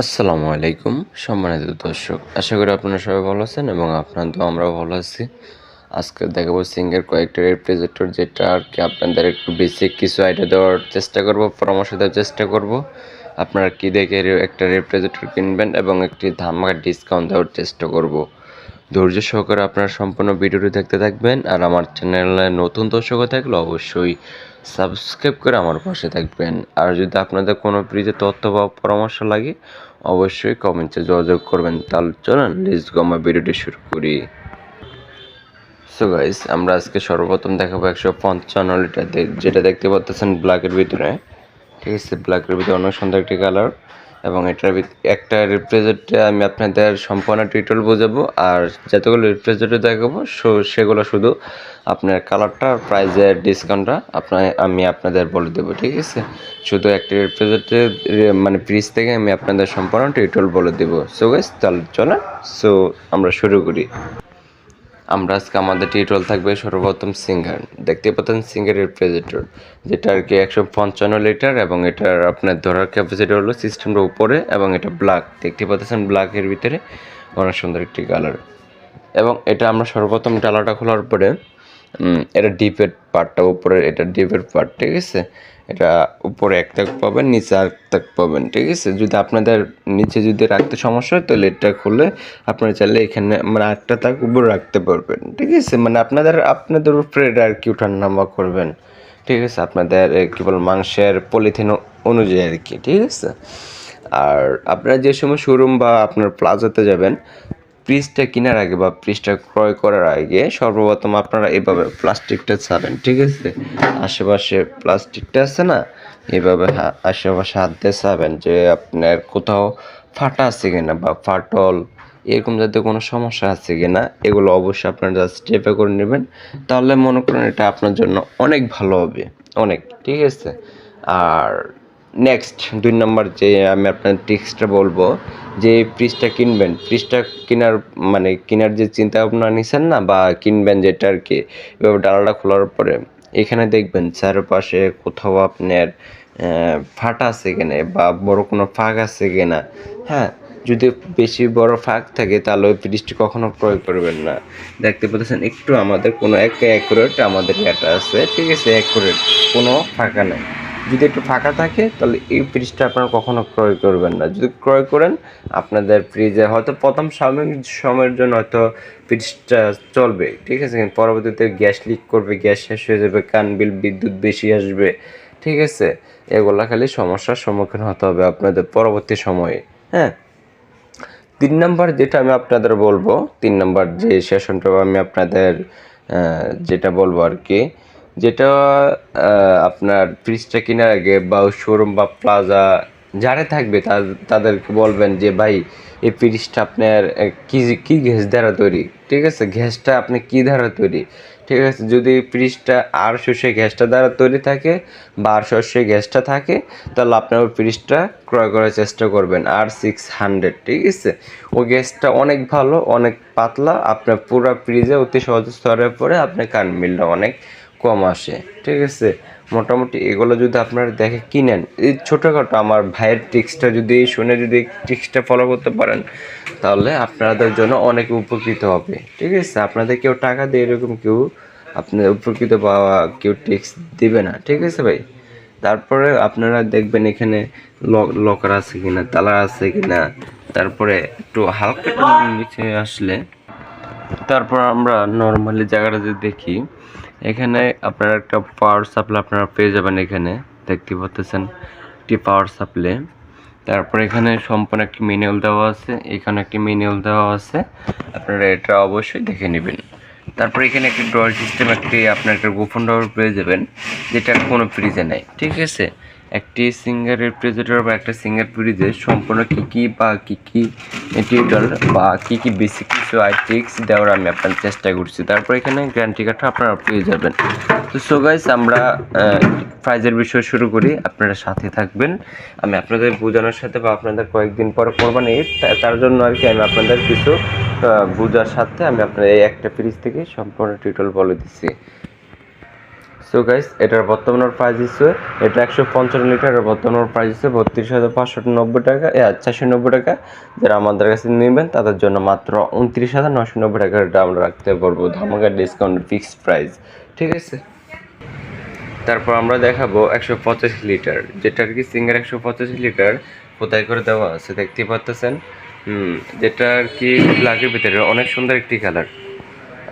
আসসালামু আলাইকুম, সম্মানিত দর্শক। আশা করি আপনারা সবাই ভালো আছেন এবং আপনার তো আমরাও ভালো আছি। আজকে দেখাবো সিঙ্গের কয়েকটা রিপ্রেজেন্টর যেটা আর কি আপনাদের একটু বেসিক কিছু আইডিয়া দেওয়ার চেষ্টা করব, পরামর্শ দেওয়ার চেষ্টা করব। আপনারা কি দেখে একটা রিপ্রেজেন্টর কিনবেন এবং একটি ধামাকা ডিসকাউন্ট দেওয়ার চেষ্টা করব। ধৈর্য সহকারে আপনারা সম্পূর্ণ ভিডিওটি দেখতে থাকবেন, আর আমার চ্যানেলে নতুন দর্শক থাকলে অবশ্যই সাবস্ক্রাইব করে আমার পাশে থাকবেন। আর যদি আপনাদের কোনো ফ্রিজে তথ্য বা পরামর্শ লাগে, অবশ্যই কমেন্টে যোগাযোগ করবেন। তাহলে চলুন লিস্ট গমা ভিডিওটি শুরু করি। সো গাইস আমরা আজকে সর্বপ্রথম দেখাবো একশো পঞ্চান্ন লিটার যেটা দেখতে পাচ্ছেন ব্ল্যাকের ভিতরে। ঠিক আছে, ব্ল্যাকের ভিতরে অনেক সুন্দর একটি কালার। এবং এটার একটা রিপ্রেজেন্টে আমি আপনাদের সম্পূর্ণ টিটল বোঝাবো, আর যতগুলো রিপ্রেজেন্টে দেখাবো সেগুলো শুধু আপনার কালারটা প্রাইজের ডিসকাউন্টটা আপনার আমি আপনাদের বলে দেবো, ঠিক আছে? শুধু একটা রিপ্রেজেন্টে মানে প্রিস থেকে আমি আপনাদের সম্পূর্ণ টিটল বলে দেবো। সো গাইস তাহলে চলেন সো আমরা শুরু করি। আমরা আজকে আমাদের টিউটোরিয়াল থাকবে সর্বপ্রথম সিঙ্গার দেখতে পাচ্ছেন সিঙ্গারের রেফ্রিজারেটর যেটা আর কি একশো পঞ্চান্ন লিটার এবং এটার আপনার ধরার ক্যাপাসিটি হলো সিস্টেমের উপরে এবং এটা ব্ল্যাক দেখতে পাচ্ছেন ব্ল্যাকের ভিতরে। অনেক সুন্দর একটি কালার এবং এটা আমরা সর্বপ্রথম ডালাটা খোলার পরে এটা ডিপের পার্টটা উপরে এটা ডিপের পার্ট ঠিক আছে? এটা উপরে এক তাক পাবেন নিচে আর তাক পাবেন ঠিক আছে? যদি আপনাদের নিচে যদি রাখতে সমস্যা হয় তাহলে এটা খুলে আপনারা চাইলে এখানে মানে আটটা তাক উপরে রাখতে পারবেন ঠিক আছে? মানে আপনাদের আপনাদের উপরে এটা আর কি উঠান নামা করবেন ঠিক আছে? আপনাদের এ, কি বল মাংসের পলিথিন অনুযায়ী আর কি ঠিক আছে? আর আপনারা যে সময় শোরুম বা আপনার প্লাজাতে যাবেন ফ্রিজটা কেনার আগে বা ফ্রিজটা ক্রয় করার আগে সর্বপ্রথম আপনারা এভাবে প্লাস্টিকটা ছাড়েন, ঠিক আছে? আশেপাশে প্লাস্টিকটা আছে না? এভাবে আশেপাশে হাত দিয়ে ছাড়বেন যে আপনার কোথাও ফাটা আছে কিনা বা ফাটল, এরকম জাতীয় কোনো সমস্যা আছে কিনা, এগুলো অবশ্যই আপনারা জাস্ট চেপে করে নেবেন। তাহলে মনে করেন এটা আপনার জন্য অনেক ভালো হবে, অনেক, ঠিক আছে? আর নেক্সট দুই নম্বর যে আমি আপনার টিক্সটা বলব যে ফ্রিজটা কিনবেন, ফ্রিজটা কেনার মানে কেনার যে চিন্তা ভাবনা নিছেন না বা কিনবেন যেটা আর কি এভাবে ডালাটা খোলার পরে, এখানে দেখবেন চারপাশে কোথাও আপনার ফাটা আছে কিনা বা বড় কোনো ফাঁক আছে কিনা। হ্যাঁ যদি বেশি বড় ফাঁক থাকে তাহলে ওই ফ্রিজটি কখনো প্রয়োগ করবেন না। দেখতে পাচ্ছেন একটু আমাদের কোনো এক অ্যাকুরেট আমাদের এটা আছে, ঠিক আছে অ্যাকুরেট কোনো ফাঁকা নেই। যদি একটু ফাঁকা থাকে, তাহলে এই ফ্রিজটা আপনারা কখনো ক্রয় করবেন না। যদি ক্রয় করেন, আপনাদের ফ্রিজে হয়তো প্রথম সাময়িক সময়ের জন্য হয়তো ফ্রিজটা চলবে, ঠিক আছে? কিন্তু পরবর্তীতে গ্যাস লিক করবে, গ্যাস শেষ হয়ে যাবে, কান বিল বিদ্যুৎ বেশি আসবে, ঠিক আছে? এগুলা খালি সমস্যার সম্মুখীন হতে হবে আপনাদের পরবর্তী সময়ে হ্যাঁ? তিন নাম্বার যেটা আমি আপনাদের বলব, তিন নাম্বার যে সেশনটা আমি আপনাদের যেটা বলব আর কি যেটা আপনার ফ্রিজটা কেনার আগে বা শোরুম বা প্লাজা যারা থাকবে তাদেরকে বলবেন যে, ভাই, এই ফ্রিজটা আপনার কি কি গ্যাস দ্বারা তৈরি? ঠিক আছে? গ্যাসটা আপনি কি দ্বারা তৈরি? ঠিক আছে? যদি ফ্রিজটা আর শস্যে গ্যাসটা দ্বারা তৈরি থাকে বা আর শস্যে গ্যাসটা থাকে, তাহলে আপনার ওই ফ্রিজটা ক্রয় করার চেষ্টা করবেন, আর সিক্স হান্ড্রেড ঠিক আছে? ওই গ্যাসটা অনেক ভালো, অনেক পাতলা, আপনার পুরো ফ্রিজে অতি সহজ স্তরের পরে আপনার কান মিলটা অনেক কম আসে, ঠিক আছে? মোটামুটি এগুলো যদি আপনারা দেখে কিনেন, এই ছোটোখাটো আমার ভাইয়ের টিক্সটা যদি শুনে যদি টিক্সটা ফলো করতে পারেন, তাহলে আপনাদের জন্য অনেক উপকৃত হবে, ঠিক আছে? আপনাদের কেউ টাকা দিয়ে এরকম কেউ আপনার উপকৃত পাওয়া কেউ টিক্স দিবে না, ঠিক আছে ভাই? তারপরে আপনারা দেখবেন এখানে লকার আছে কিনা, তালা আছে কিনা, তারপরে একটু হালকা নিচে আসলে, তারপর আমরা নর্মালি জায়গাটা যদি দেখি এখানে আপনার একটা পাওয়ার সাপ্লাই আপনারা পেয়ে যাবেন এখানে। দেখতে পাচ্ছেন একটি পাওয়ার সাপ্লাই তারপর এখানে সম্পূর্ণ একটি মেনুয়াল দেওয়া আছে। এখানে একটি মেনুয়াল দেওয়া আছে। আপনারা এটা অবশ্যই দেখে নেবেন। তারপর এখানে একটি ড্রয়ার সিস্টেম একটি আপনার একটা গোপন ড্রয়ার পেয়ে যাবেন, যেটা কোনো ফ্রিজে নেই। ঠিক আছে? একটি সিঙ্গার রেফ্রিজারেটর বা একটা সিঙ্গার ফ্রিজে সম্পূর্ণ কী কী বা কী কী টিউটার বা কী কী বেসিক কিছু আইটিক্স দেওয়ার আমি আপনার চেষ্টা করছি। তারপর এখানে গ্যারান্টি কার্ডটা আপনারা পেয়ে যাবেন। তো সো গাইস আমরা প্রাইজের বিষয় শুরু করি। আপনারা সাথে থাকবেন। আমি আপনাদের বোঝানোর সাথে বা আপনাদের কয়েকদিন পরে করবেন এই তার জন্য আর কি আমি আপনাদের কিছু বোঝার সাথে আমি আপনার এই একটা ফ্রিজ থেকে সম্পূর্ণ টিউটোরিয়াল বলে দিচ্ছি। সো গাইস এটার বর্তমান প্রাইস হচ্ছে এটা একশো পঞ্চান্ন লিটারের বর্তমান প্রাইস হচ্ছে বত্রিশ হাজার পাঁচশো নব্বই টাকা চারশো নব্বই টাকা। যারা আমাদের কাছে নেবেন, তাদের জন্য মাত্র উনত্রিশ হাজার নশো নব্বই টাকা এটা আমরা রাখতে পারব ধামাকা ডিসকাউন্ট ফিক্সড প্রাইস ঠিক আছে? তারপর আমরা দেখাবো একশো পঁচাশি লিটার যেটা আর কি সিঙ্গার একশো পঁচাশি লিটার কোথায় করে দেওয়া আছে দেখতে পাচ্ছেন হুম যেটা আর কি ব্ল্যাকের ভিতরে, অনেক সুন্দর একটি কালার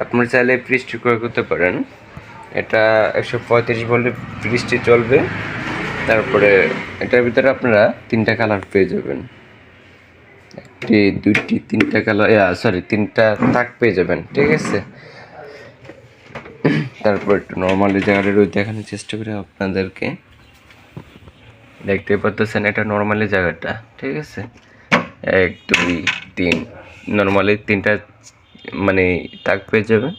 আপনি চাইলে পৃষ্টি ক্রয় করতে পারেন। এটা একশো পঁয়ত্রিশ ভোল্টের বৃষ্টি চলবে। তারপরে এটার ভিতরে আপনারা তিনটা কালার পেয়ে যাবেন। একটি, দুইটি, তিনটা কালার সরি তিনটা তাক পেয়ে যাবেন, ঠিক আছে? তারপর একটু নর্মালি জায়গাটা রয়ে দেখানোর চেষ্টা করি আপনাদেরকে। দেখতে পাচ্ছেন এটা নর্মালি জায়গাটা, ঠিক আছে? এক, দুই, তিন নর্মালি তিনটা মানে তাক পেয়ে যাবেন।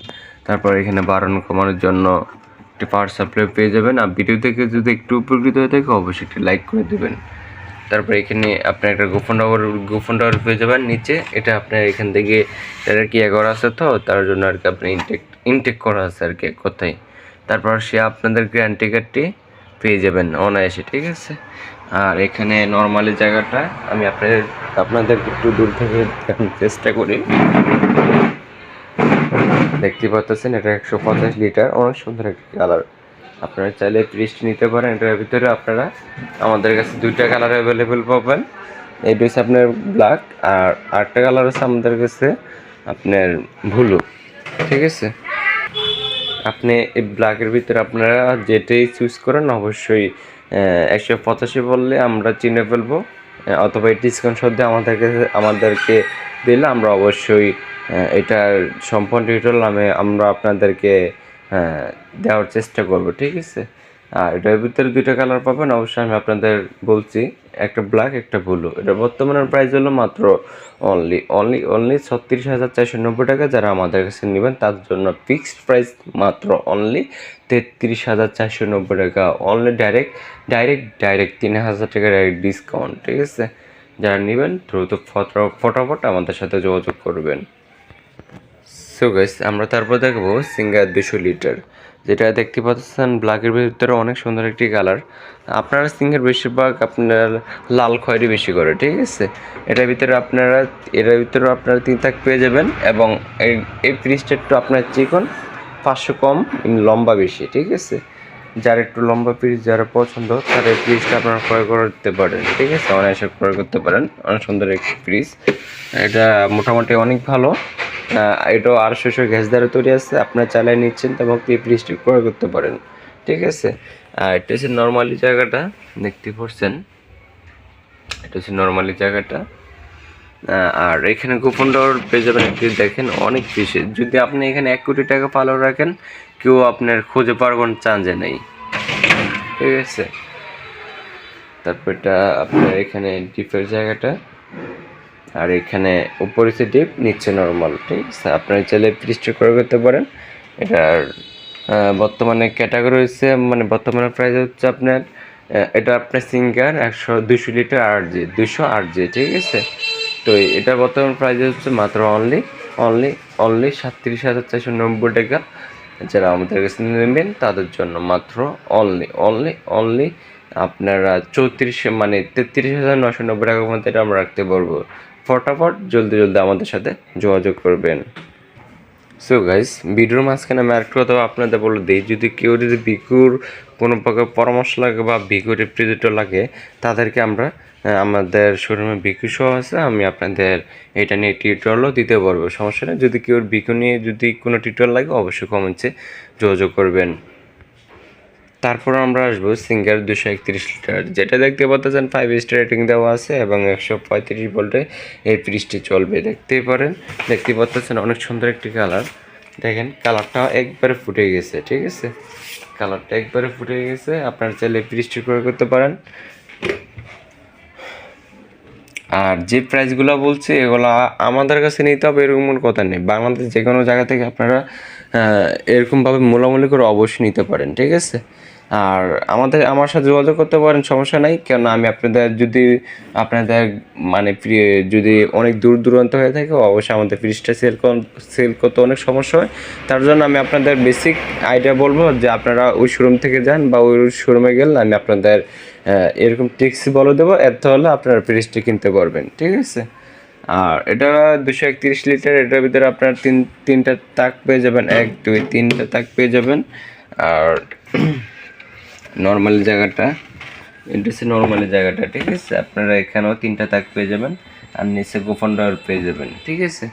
তারপর এখানে বাড়ানো কমানোর জন্য একটি পাওয়ার সাপ্লাই পেয়ে যাবেন। আর ভিডিও থেকে যদি একটু উপকৃত হয়ে থাকে, অবশ্যই একটি লাইক করে দেবেন। তারপর এখানে আপনার একটা গোপন টাওয়ার গোপন টাওয়ার পেয়ে যাবেন। নিচে এটা আপনার এখান থেকে এটা কি করা আছে তো, তার জন্য আর কি আপনি ইনটেক ইনটেক করা আছে আর কি কথায়। তারপর সে আপনাদের গ্র্যান্ড টিকিটটি পেয়ে যাবেন অনায়াসে, ঠিক আছে? আর এখানে নর্মালি জায়গাটা আমি আপনাদের, আপনাদেরকে একটু দূর থেকে চেষ্টা করি। দেখতে পাচ্ছেন, এটা একশো পঞ্চাশ লিটার, অনেক সুন্দর একটা কালার। আপনারা চাইলে ফ্রিজটি নিতে পারেন, এটার ভিতরে আপনারা আমাদের কাছে দুইটা কালার অ্যাভেলেবেল পাবেন। এটা হচ্ছে আপনার ব্ল্যাক আর আটটা কালার হচ্ছে আমাদের কাছে আপনার ভুলু ঠিক আছে? আপনি এই ব্ল্যাকের ভিতরে আপনারা যেটাই চুজ করেন, অবশ্যই একশো পঁচাশি বললে আমরা চিনে ফেলব অথবা এই ডিসকাউন্ট সদ্যে আমাদেরকে আমাদেরকে দিলে আমরা অবশ্যই এটার সম্পূর্ণ ডিটেল নামে আমরা আপনাদেরকে দেওয়ার চেষ্টা করব, ঠিক আছে? আর এটার ভিতরে দুইটা কালার পাবেন, অবশ্যই আমি আপনাদের বলছি, একটা ব্ল্যাক একটা ব্লু এটা বর্তমানের প্রাইস হলো মাত্র অনলি অনলি অনলি ছত্রিশ হাজার চারশো নব্বই টাকা। যারা আমাদের কাছে নেবেন, তার জন্য ফিক্সড প্রাইস মাত্র অনলি তেত্রিশ হাজার চারশো নব্বই টাকা। অনলি ডাইরেক্ট ডাইরেক্ট ডাইরেক্ট তিন হাজার টাকা ডাইরেক্ট ডিসকাউন্ট ঠিক আছে? যারা নেবেন, দ্রুত ফটো- ফটাফট আমাদের সাথে যোগাযোগ করবেন। সো গাইস আমরা তারপর দেখব সিঙ্গার দুশো লিটার, যেটা দেখতে পাচ্ছেন ব্ল্যাকের ভিতরে অনেক সুন্দর একটি কালার আপনারা সিঙ্গার বেশিরভাগ আপনার লাল খয়েরি বেশি করে, ঠিক আছে? এটার ভিতরে আপনারা, এটার ভিতরে আপনারা তিন তাক পেয়ে যাবেন এবং এই ফ্রিজটা একটু আপনার চিকন পাঁচশো কম লম্বা বেশি, ঠিক আছে? যার একটু লম্বা পিস যারা পছন্দ, তারা এই ফ্রিজটা আপনারা ক্রয় করতে পারেন, ঠিক আছে? অনায়াসে ক্রয় করতে পারেন, অনেক সুন্দর একটি ফ্রিজ এটা মোটামুটি অনেক ভালো। এটাও আড়াইশোশো গ্যাস দ্বারা তৈরি আছে, আপনার চালিয়ে নিচ্ছেন এবং এই ফ্রিজটি ক্রয় করতে পারেন। ঠিক আছে? আর এটা হচ্ছে নর্মালি জায়গাটা, দেখতে পাচ্ছেন? এটা হচ্ছে নর্মালি জায়গাটা। আর এখানে গোপন ডর পেয়ে যাবেন, একটি দেখেন, অনেক বেশি। যদি আপনি এখানে এক কোটি টাকা পালো রাখেন, কেউ আপনার খুঁজে পারবেন চান যে নেই। ঠিক আছে? তারপর এটা আপনার এখানে ডিপের জায়গাটা। আর এখানে উপরে হচ্ছে ডিপ নিচে নর্মাল ঠিক আছে? আপনারা চাইলে পৃষ্ঠ করে করতে পারেন। এটার বর্তমানে ক্যাটাগরি হচ্ছে মানে বর্তমানে প্রাইস হচ্ছে আপনার এটা আপনার সিঙ্গার একশো দুশো লিটার আট জি দুশো আট জি ঠিক আছে? তো এটা বর্তমান প্রাইস হচ্ছে মাত্র অনলি অনলি অনলি সাতত্রিশ হাজার চারশো নব্বই টাকা। যারা আমাদের কাছে নেবেন, তাদের জন্য মাত্র অনলি অনলি অনলি আপনারা চৌত্রিশ মানে তেত্রিশ হাজার নশো নব্বই টাকার মধ্যে এটা আমরা রাখতে পারব। ফটাফট জলদি জলদি আমাদের সাথে যোগাযোগ করবেন। সো গাইস ভিডিওর মাঝখানে আমি আরেকটা কথা আপনাদের বলে দিই, যদি কেউ যদি বিকুর কোনো প্রকার পরামর্শ লাগে বা বিকুর রেফ্রিজারেটর লাগে, তাদেরকে আমরা আমাদের শোরুমে বিকু সহ আছে, আমি আপনাদের এটা নিয়ে টিউটোরিয়ালও দিতে পারব। সমস্যা নেই, যদি কেউ বিকু নিয়ে যদি কোনো টিউটোরিয়াল লাগে, অবশ্যই কমেন্টসে যোগাযোগ করবেন। তারপর আমরা আসব সিঙ্গার দুশো একত্রিশ লিটার যেটা দেখতে পাচ্ছেন ফাইভ স্টার রেটিং দেওয়া আছে এবং একশো পঁয়ত্রিশ ভোল্টে এই ফ্রিজটি চলবে। দেখতেই পারেন, দেখতে পাচ্ছেন অনেক সুন্দর একটি কালার দেখেন কালারটা একবারে ফুটে গেছে, ঠিক আছে? কালারটা একবারে ফুটে গেছে। আপনার চাইলে ফ্রিজটি ক্রয় করতে পারেন। আর যে প্রাইসগুলো বলছে, এগুলো আমাদের কাছে নিতে হবে, এরকম কথা নেই। বাংলাদেশ যে কোনো জায়গা থেকে আপনারা এরকমভাবে মূলামূলি করে অবশ্যই নিতে পারেন, ঠিক আছে? আর আমাদের, আমার সাথে যোগাযোগ করতে পারেন, সমস্যা নাই। কেন আমি আপনাদের যদি, আপনাদের মানে যদি অনেক দূর দূরান্ত হয়ে থাকে, অবশ্যই আমাদের ফ্রিজটা সেল সেল করতে অনেক সমস্যা হয়। তার জন্য আমি আপনাদের বেসিক আইডিয়া বলব যে আপনারা ওই শোরুম থেকে যান বা ওই শোরুমে গেলে আমি আপনাদের এরকম ট্যাক্সি বলে দেবো। এত হলে আপনারা ফ্রিজটি কিনতে পারবেন, ঠিক আছে? আর এটা দুশো একত্রিশ লিটার এটার ভিতরে আপনার তিন, তিনটা তাক পেয়ে যাবেন, এক, দুই, তিনটা তাক পেয়ে যাবেন। আর নর্মাল জায়গাটা এটা হচ্ছে নর্মালি জায়গাটা, ঠিক আছে? আপনারা এখানেও তিনটা তাক পেয়ে যাবেন আর নিচে গোপন ডয়ার পেয়ে যাবেন, ঠিক আছে?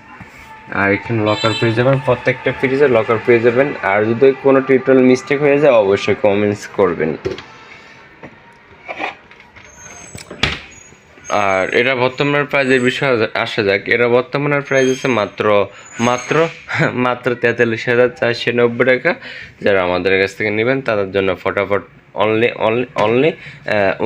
আর এখানে লকার পেয়ে যাবেন, প্রত্যেকটা ফ্রিজে লকার পেয়ে যাবেন। আর যদি কোনো টিউটোরিয়াল মিস্টেক হয়ে যায়, অবশ্যই কমেন্টস করবেন। আর এটা বর্তমানের প্রাইজের বিষয়ে আসা যাক। এটা বর্তমানের প্রাইজ আছে মাত্র মাত্র মাত্র তেতাল্লিশ হাজার চারশো নব্বই টাকা। যারা আমাদের কাছ থেকে নেবেন, তাদের জন্য ফটাফট অনলি অনলি অনলি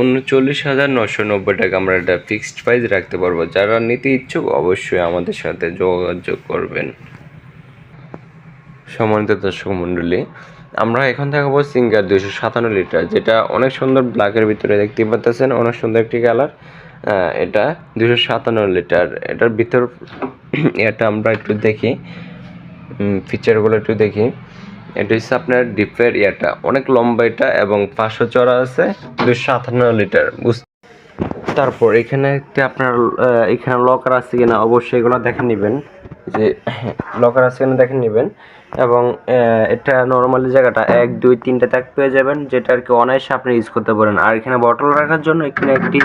উনচল্লিশ হাজার নশো নব্বই টাকা আমরা এটা ফিক্সড প্রাইস রাখতে পারব। যারা নিতে ইচ্ছুক অবশ্যই আমাদের সাথে যোগাযোগ করবেন। সম্মানিত দর্শক মণ্ডলী, আমরা এখন দেখাবো সিঙ্গার দুইশো সাতান্ন লিটার যেটা অনেক সুন্দর ব্ল্যাকের ভিতরে দেখতে পাচ্ছেন, অনেক সুন্দর একটি কালার এটা দুশো সাতান্ন লিটার এটার ভিতর, এটা আমরা একটু দেখি ফিচারগুলো একটু দেখি। এটা হচ্ছে আপনার ডিপের ইয়াটা। অনেক লম্বা এটা এবং পাঁচশো চড়া আছে দুশো সাতান্ন লিটার, বুঝতে তারপর এখানে একটা আপনার এখানে লকার আছে কিনা অবশ্যই এগুলো দেখে নেবেন। যে লকার আছে কিনা দেখে নেবেন। এবং এটা নর্মালি জায়গাটা এক, দুই, তিনটা তাক পেয়ে যাবেন, যেটা আর কি অনায়াসে আপনি ইউজ করতে পারেন। আর এখানে বটল রাখার জন্য এখানে একটি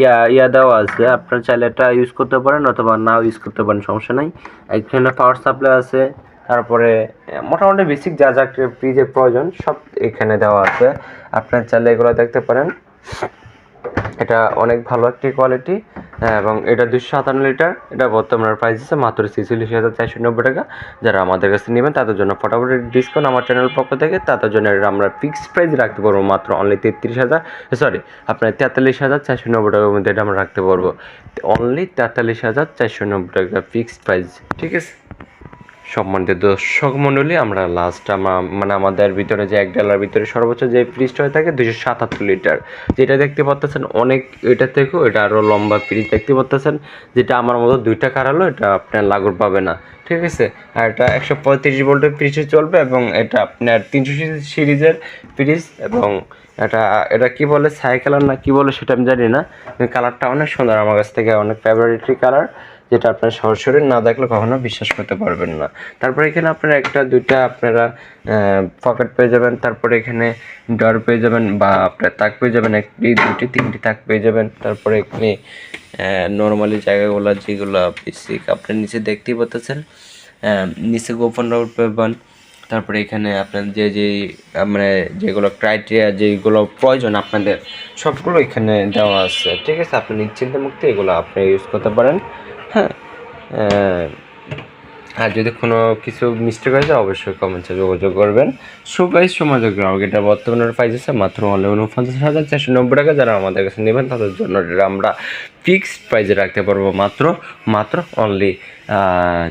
ইয়া ইয়া দেওয়া আছে। আপনার চাইলে এটা ইউজ করতে পারেন অথবা নাও ইউজ করতে পারেন, সমস্যা নাই। এখানে পাওয়ার সাপ্লাই আছে। তারপরে মোটামুটি বেসিক যা যা ফ্রিজের প্রয়োজন, সব এখানে দেওয়া আছে। আপনার চাইলে এগুলো দেখতে পারেন। এটা অনেক ভালো একটি কোয়ালিটি এবং এটা দুশো সাতান্ন লিটার এটা বর্তমানে প্রাইস আছে মাত্র ছেচল্লিশ হাজার চারশো নব্বই টাকা। যারা আমাদের কাছে নেবেন, তাদের জন্য ফটাফট ডিসকাউন্ট আমার চ্যানেল পক্ষ থেকে। তাদের জন্য আমরা ফিক্সড প্রাইস রাখতে পারব মাত্র অনলি তেত্রিশ হাজার সরি আপনার তেতাল্লিশ হাজার চারশো নব্বই টাকার মধ্যে এটা আমরা রাখতে পারব। অনলি তেতাল্লিশ হাজার চারশো নব্বই টাকা ফিক্সড প্রাইস ঠিক আছে? সম্মানিত দর্শক মণ্ডলী, আমরা লাস্ট মানে আমাদের ভিতরে যে এক ডলার ভিতরে সর্বোচ্চ যে ফ্রিজটা হয়ে থাকে দুশো সাতাত্তর লিটার যেটা দেখতে পাচ্ছেন অনেক, এটা থেকেও এটা আরও লম্বা ফ্রিজ দেখতে পাচ্ছেন যেটা আমার মতো দুইটা কারালো, এটা আপনার লাগর পাবে না। ঠিক আছে? আর এটা একশো পঁয়ত্রিশ ভোল্টের ফ্রিজে চলবে এবং এটা আপনার তিনশো সিরিজের ফ্রিজ এবং এটা এটা কি বলে ছাই কালার না কি বলে সেটা আমি জানি না কালারটা অনেক সুন্দর, আমার কাছ থেকে অনেক ফেভারিটি কালার যেটা আপনার সরাসরি না দেখলে কখনো বিশ্বাস করতে পারবেন না। তারপরে এখানে আপনারা একটা, দুইটা আপনারা পকেট পেয়ে যাবেন। তারপরে এখানে ডর পেয়ে যাবেন বা আপনার তাক পেয়ে যাবেন। একটি দুটি তিনটি তাক পেয়ে যাবেন। তারপরে এখানে নর্মালি জায়গাগুলো যেগুলো বেসিক আপনি নিচে দেখতেই পাচ্ছেন নিচে গোপন রাউট পাবেন তারপরে এখানে আপনার যে যে মানে যেগুলো ক্রাইটেরিয়া যেগুলো প্রয়োজন আপনাদের, সবগুলো এখানে দেওয়া আছে। ঠিক আছে, আপনি নিশ্চিন্ত মুক্তি এগুলো আপনি ইউজ করতে পারেন। হ্যাঁ। আর যদি কোনো কিছু মিস্টেক হয়ে যায়, অবশ্যই কমেন্টসে যোগাযোগ করবেন। সবাই সমাজের গ্রাহক, এটা বর্তমানে প্রাইস আছে মাত্র অনলি উনপঞ্চাশ হাজার চারশো নব্বই টাকা। যারা আমাদের কাছে নেবেন, তাদের জন্য আমরা ফিক্সড প্রাইসে রাখতে পারব মাত্র মাত্র অনলি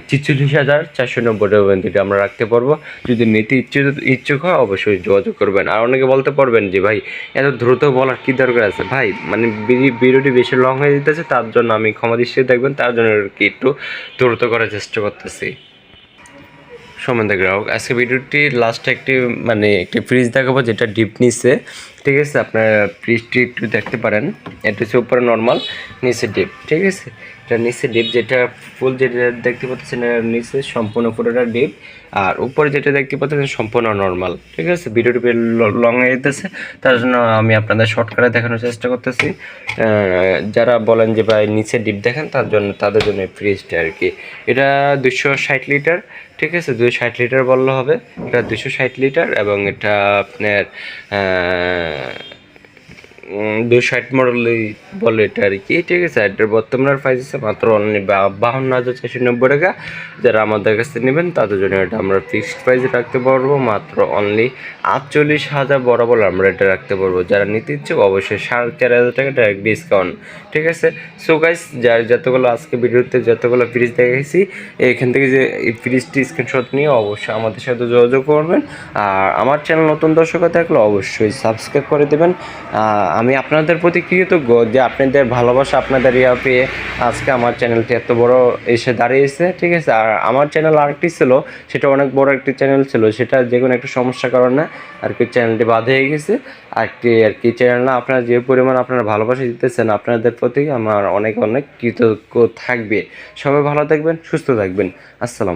ছিচল্লিশ হাজার চারশো নব্বই টাকা পর্যন্ত আমরা রাখতে পারব। যদি নিতে ইচ্ছুক ইচ্ছুক হয়, অবশ্যই যোগাযোগ করবেন। আর অনেকে বলতে পারবেন যে, ভাই, এত দ্রুত বলার কী দরকার আছে? ভাই মানে ভিডি- ভিডিওটি বেশি লং হয়ে যেতেছে, তার জন্য আমি ক্ষমা দৃষ্টিতে দেখবেন, তার জন্য কি একটু দ্রুত করার চেষ্টা করতেছি। সম্বন্ধে গ্রাহক, আজকে ভিডিওটি লাস্টে একটি মানে একটি ফ্রিজ দেখাবো, যেটা ডিপ নিচে। ঠিক আছে, আপনার ফ্রিজটি একটু দেখতে পারেন। এটা হচ্ছে উপরে নর্মাল নিচে ডিপ ঠিক আছে? এটা নিচে ডিপ যেটা ফুল যেটা দেখতে পাচ্ছেন এর নিচে সম্পূর্ণ পুরোটা ডিপ আর উপরে যেটা দেখতে পাচ্ছেন সম্পূর্ণ নর্মাল ঠিক আছে? ভিডিওটি লং যেতেছে, তার জন্য আমি আপনাদের শর্টকাটে দেখানোর চেষ্টা করতেছি। যারা বলেন যে ভাই নিচে ডিপ দেখেন, তার জন্য তাদের জন্য ফ্রিজটা আর কি। এটা দুশো ষাট লিটার ঠিক আছে? দুশো ষাট লিটার বললে হবে। এটা দুশো ষাট লিটার এবং এটা আপনার দুই ষাট মডেলই বলে এটা আর কি। ঠিক আছে এটার বর্তমান প্রাইস আছে মাত্র অনলি বাহান্ন হাজার চারশো নব্বই টাকা। যারা আমাদের কাছে নেবেন, তাদের জন্য এটা আমরা ফিক্সড প্রাইসে রাখতে পারব। মাত্র অনলি আটচল্লিশ হাজার বরাবর আমরা এটা রাখতে পারব। যারা নিতে ইচ্ছুক, অবশ্যই সাড়ে চার হাজার টাকা ডাইরেক্ট ডিসকাউন্ট ঠিক আছে? সো গাইস যার যতগুলো আজকে ভিডিওতে যতগুলো ফ্রিজ দেখেছি এখান থেকে যে এই ফ্রিজটি স্ক্রিনশট নিয়ে অবশ্যই আমাদের সাথে যোগাযোগ করবেন। আর আমার চ্যানেল নতুন দর্শক থাকলে অবশ্যই সাবস্ক্রাইব করে দেবেন। আমি আপনাদের প্রতি কৃতজ্ঞ যে আপনাদের ভালোবাসা, আপনাদের ইয়া পেয়ে আজকে আমার চ্যানেলটি এত বড় এসে দাঁড়িয়েছে, ঠিক আছে? আর আমার চ্যানেল আরেকটি ছিল, সেটা অনেক বড় একটি চ্যানেল ছিল, সেটা যে কোনো একটা সমস্যার কারণে আর কি চ্যানেলটি বাদ হয়ে গেছে। আরেকটি আর কি চ্যানেল না, আপনারা যে পরিমাণ আপনারা ভালোবাসা দিতেছেন, আপনাদের প্রতি আমার অনেক অনেক কৃতজ্ঞ থাকবে। সবাই ভালো থাকবেন, সুস্থ থাকবেন। আসসালাম